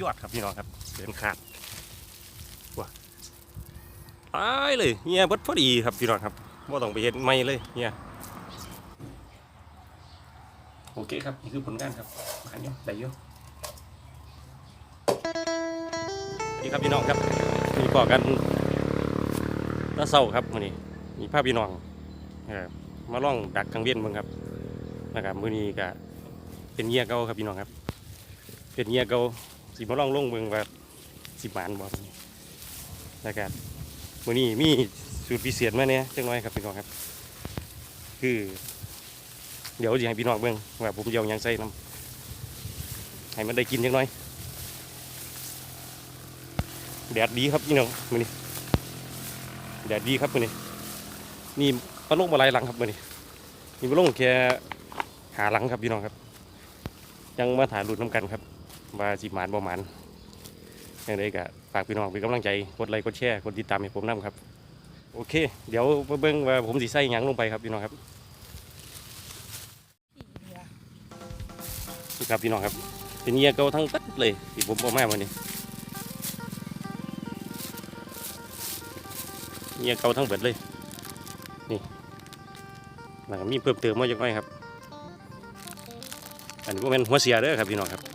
ยอดครับพี่น้องครับเกินขาดว้าตายเลยเฮียบดพอดีครับพี่น้องครับว่าต้องไปเห็นไม่เลยเฮียโอเคครับนี่คือผลงานครับมาเนาะได้เยอะนี่ครับพี่น้องครับมีบอกกันตะเศร้าครับมื้อนี้มีภาพพี่น้องมาล่องดักกลางเวียนเบิ่งครับนะครับมื้อนี้ก็เป็นเงียเก่าครับพี่น้องครับ เป็นเงียเก่า สิมาล่องลงเบิ่งว่าสิบหมานบ่นะครับมื้อนี้มีสูตรพิเศษมาเนี่ยจังน้อยครับพี่น้องครับ คือ เดี๋ยวสิให้พี่น้องเบิ่งว่าผมเอายังใส่นํให้มันได้กินจังน้อยแดดดีครับพี่น้องมื้อนี้แดดดีครับมื้อนี้นี่มาลงมาหลายหลังครับมื้อนี้นี่มาลงแค่หาหลังครับพี่น้องครับ ยังมาถ่ายรูปน้ำกันครับ ว่าสิหมานบ่หมานยังไงก็ฝากพี่น้องเป็นกำลังใจกดไลค์กดแชร์กดติดตามให้ผมนํครับ โอเค เดี๋ยวมาเบิ่งว่าผมสิใส่หยังลงไปครับพี่น้องครับครับพี่น้องครับเป็นเงียเก่าทั้งตัดเลยที่ผมเอามาวันนี้เงียเก่าทั้งเบิดเลยนี่แล้วก็มีเพิ่มเติมมาจักหน่อยครับ อันนี้ก็เป็นหัวเสียเด้อครับพี่น้องครับ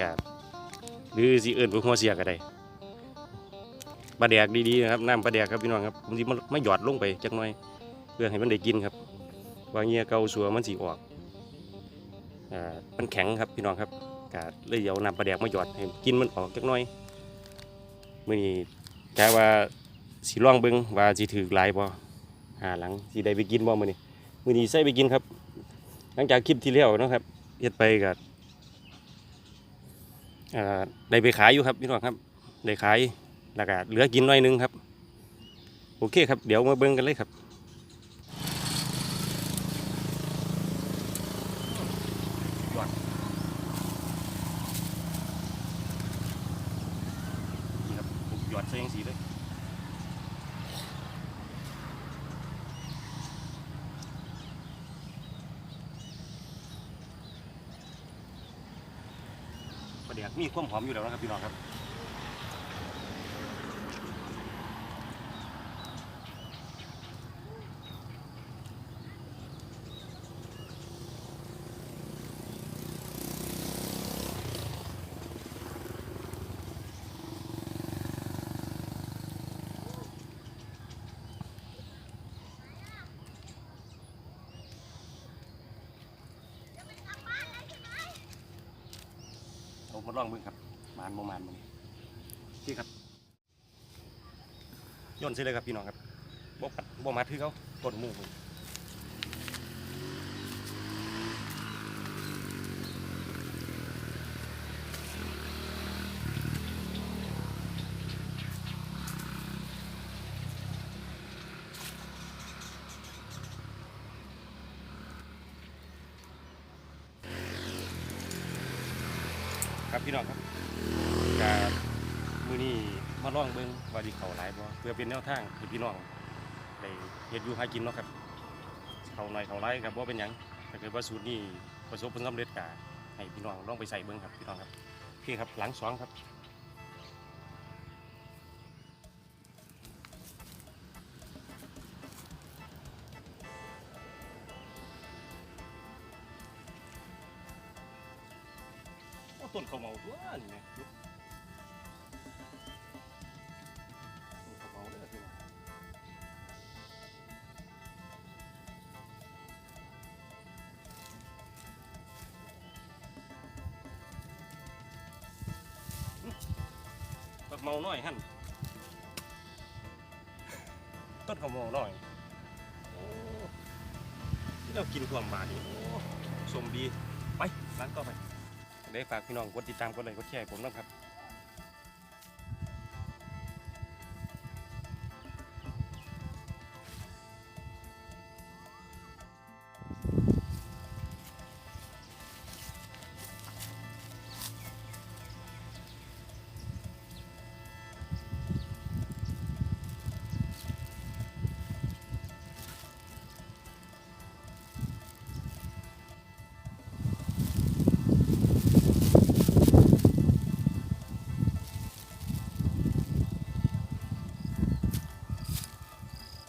ครับหรือสิเอิญเป็นหัวเสียก็ได้ปลาแดกดีๆนะครับน้ำปลาแดกครับพี่น้องครับผมสิมามาหยอดลงไปจักหน่อย เพื่อให้มันได้กินครับว่าเงี้ยเกาสัวมันสีออกอ่ามันแข็งครับพี่น้องครับกาเลยเอาน้ำปลาแดกมาหยอดให้กินมันออกจักหน่อยมื่อนี้แค่ว่าสีล่องเบิ้งว่าสิถือหลายบ่หาหลังสิได้ไปกินบ่มื่อนี้มื่อนี้ใส่ไปกินครับ หลังจากคลิปที่แล้วนะครับเฮ็ดไปกับ ได้ไปขายอยู่ครับพี่น้องครับได้ขายแล้วก็เหลือกินหน่อยนึงครับ โอเคครับ เดี๋ยวมาเบิ่งกันเลยครับยอดนี่ครับยอดใส่ยังสีเลยประเดี๋ยมีความหอมอยู่แล้วนะครับพี่น้องครับ ผมมาลองมึงครับมานบ่มานมึงพี่ครับย่นใช่เลยครับพี่น้องครับบ่ปัดบ่มาถือเขาต้นหมูมึง พี่น้องครับกามือนี้มาล่องเบิ่งว่าดีเขาหลายบ่เพื่อเป็นแนวทางให้พี่น้องได้เฮ็ดอยู่หากินเนาะครับเขาหน่อยเขาหลายครับบ่เป็นหยังถ้าเกิดว่าสูตรนี้ประสบผลสำเร็จก็ให้พี่น้องลองไปใส่เบิ่งครับพี่น้องครับโอเคครับหลังสองครับต้นข้ามา เมาน้อยหั่นต้นข้าวเมาน้อยโอ้ที่เรากินความหวานนี่โอ้สมดีไปร้านต่อไปได้ฝากพี่น้องกดติดตามกดไลค์กดแชร์ผมนะครับ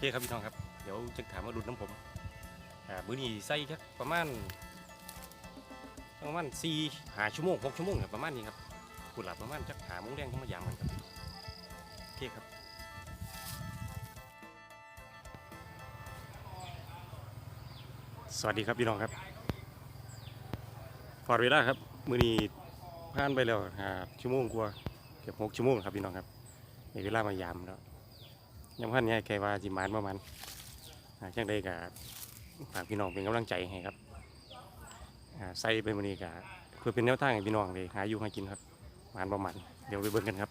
เคครับพี่น้องครับ เดี๋ยวจะถามมาดุดน้ำผมอ่ามื้อนี้ใส่แค่ประมาณประมาณสี่หาชั่วโมงหกชั่วโมงเนี่ยประมาณนี้ครับกุหลาบประมาณจักหาโมงแดงเข้ามายามกันครับโอเคครับสวัสดีครับพี่น้องครับฟอร์ดเวล่าครับมือนี้ผ่านไปแล้วหาชั่วโมงกว่าเกือบหกชั่วโมงครับพี่น้องครับในเวลามายามแล้ว ยังพันเนี่ยแกว่าจิมานประมาณอ่าจังใดกับฝากพี่น้องเป็นกำลังใจให้ครับอ่าใส่ไปมื้อนี้กับเพื่อเป็นแนวทางให้พี่น้องเลยหาอยู่หากินครับมานประมาณเดี๋ยวไปเบิ่งกันครับ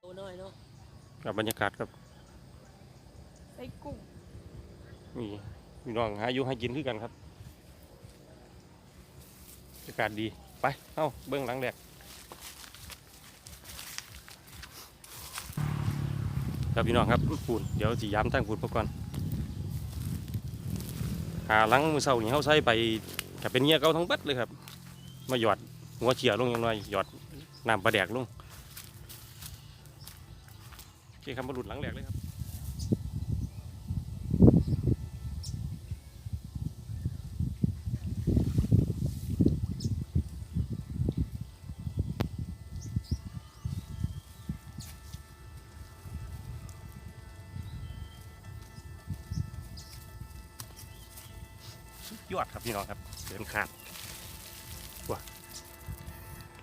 โตน้อยเนาะกับบรรยากาศครับไส้กุ้งมีพี่น้องหาอยู่หากินคือกันครับบรรยากาศดีไปเอ้าเบื้องหลังแรก ครับพี่น้องครับปูนเดี๋ยวสิย้ำตั้งปูนพวก่อนหาหลังมือเสานี่เขาใส่ไปกับเป็นเงี้ยเขาทั้งบัดเลยครับ มาหยอดหัวเฉียลงยังน้อยหยอดน้ำปลาแดกลงโอเคครับมาหลุดหลังแหลกเลยครับ อดครับพี่น้องครับเดินขาดว้า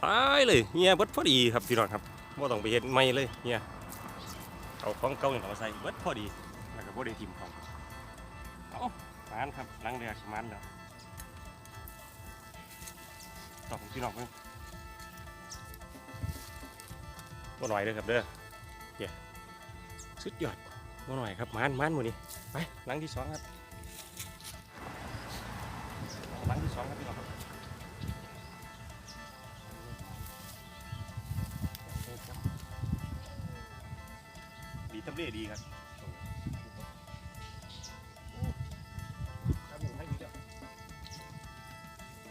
ตายเลยเฮียเบิดพอดีครับพี่น้องครับว่าต้องไปเห็นไม่เลยเฮียเอาของเก่าอย่างเราใส่เบิดพอดีแล้วก็บ่ได้ทิมของเอามานครับล้างเรือสมันแล้วต่อของพี่น้องเพิ่งบ่หน่อยเด้อครับเด้อเฮียสุดยอดบ่หน่อยครับมันมันหมดนี่ไปหลังที่สองครับ ทำเลดีครับข้าหมูให้ดีเด้อ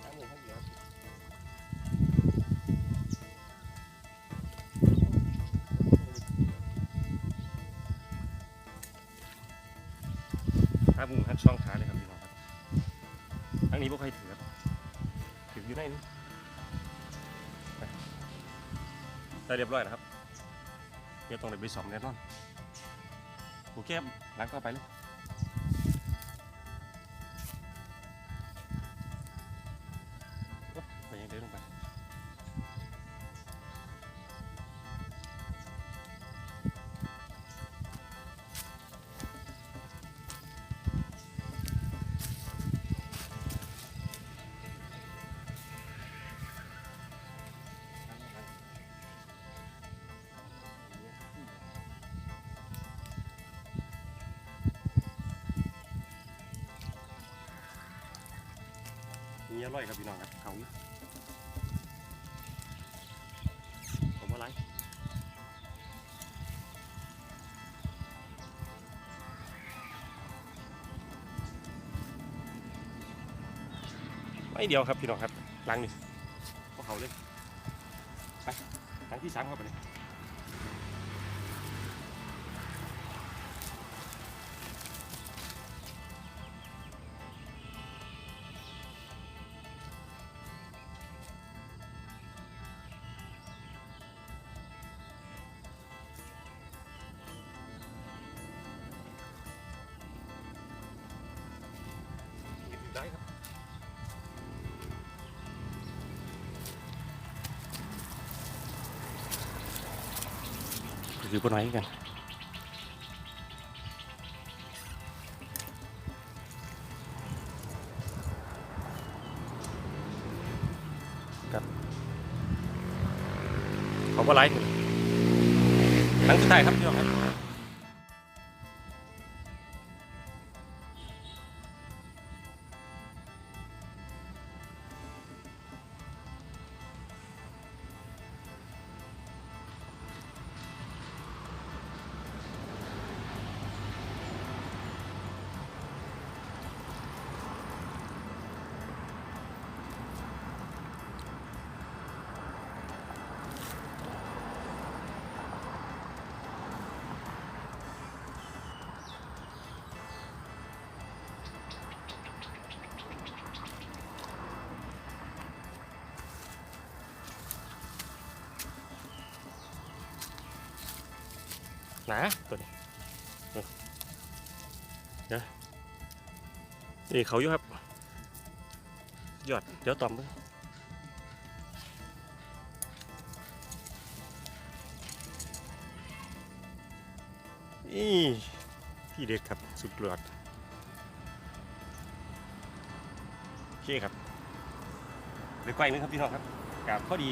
ข้าหมูให้ดีครับข้าหมูหันช่องขาเลยครับพี่น้องครับทั้งนี้พวกใครถือครับถืออยู่ในนี้ได้เรียบร้อยแล้วครับเดี๋ยวต้องไปสอมแน่นอน โอเคครับหลังก็ไปเลย นี่อร่อยครับพี่น้องครับเขาผมว่าไรไม่เดียวครับพี่น้องครับหลังนี่พวกเขาเลยไปลังที่สามเข้าไปเลย คือปนไหนกันครับเขาก็ไลฟ์หลังสุดท้ายครับพี่น้องครับ นาตัวนี้เดี๋ยวนี่เขาอยู่ครับยอดเดี๋ยวตอมเบิ่งนี่ที่เด็ดครับสุดยอดโอเคครับเดี๋ยไกวนึงครับพี่น้องครับกับพอดี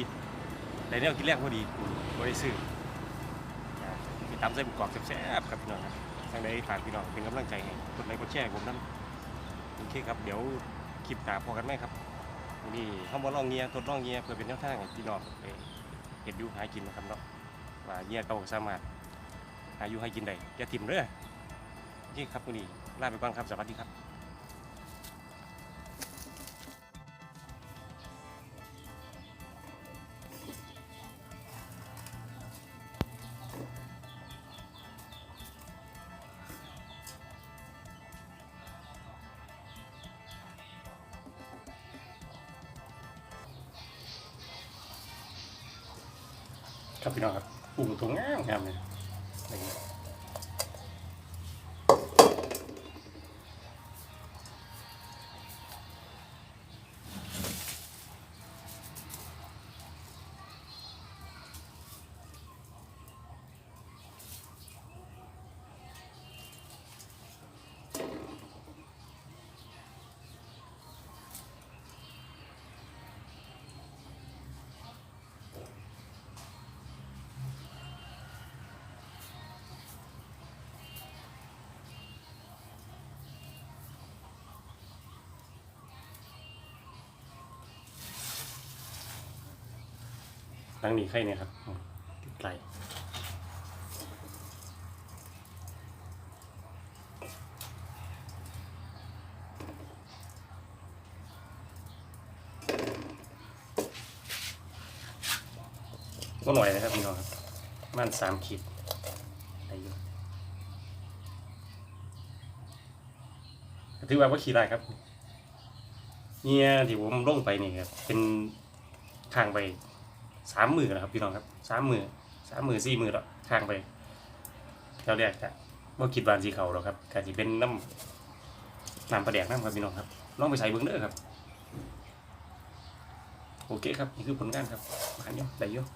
แต่แนวกินแรกพอดีบริสุทธิ์ ตำใจบุกกรอบแซ่บๆครับพี่น้องครับทางใดฝากพี่น้องเป็นกำลังใจให้กดไลค์กดแชร์ผมนั่นโอเคครับเดี๋ยวคลิปหนาพอกันไหมครับนี่ข้ามาลองเงียทดลองเงียเพื่อเป็นแนวทางให้พี่น้องไปเห็ดอยู่หากินนะครับเนาะว่าเงียเก่าสามารถหาอยู่ให้กินได้อย่าถิ่มเด้อโอเคครับวันนี้ลาไปก่อนครับสวัสดีครับ ครับพี่น้องครับปลูกตรงงามงามเลย นั่งหนีไข่เนี่ยครับไกลก็หน่อยนะครับพี่น้องครับมันสามขีดได้อยู่ถือว่าว่าขีดได้ครับเนี่ยที่ผมลงไปนี่ครับเป็นทางไป สามหมื่นนะครับพี่น้องครับสามหมื่นสามหมื่นสี่หมื่นแล้วทางไปแถวแรกจะว่าคิดบาอันสีเขาหรอกครับการที่เป็นน้ำน้ำประแดกน้ำครับพี่น้องครับลองไปใส่เบิ้งเด้อครับ โอเคครับ นี่คือผลงานครับมาเนาะได้เยอะ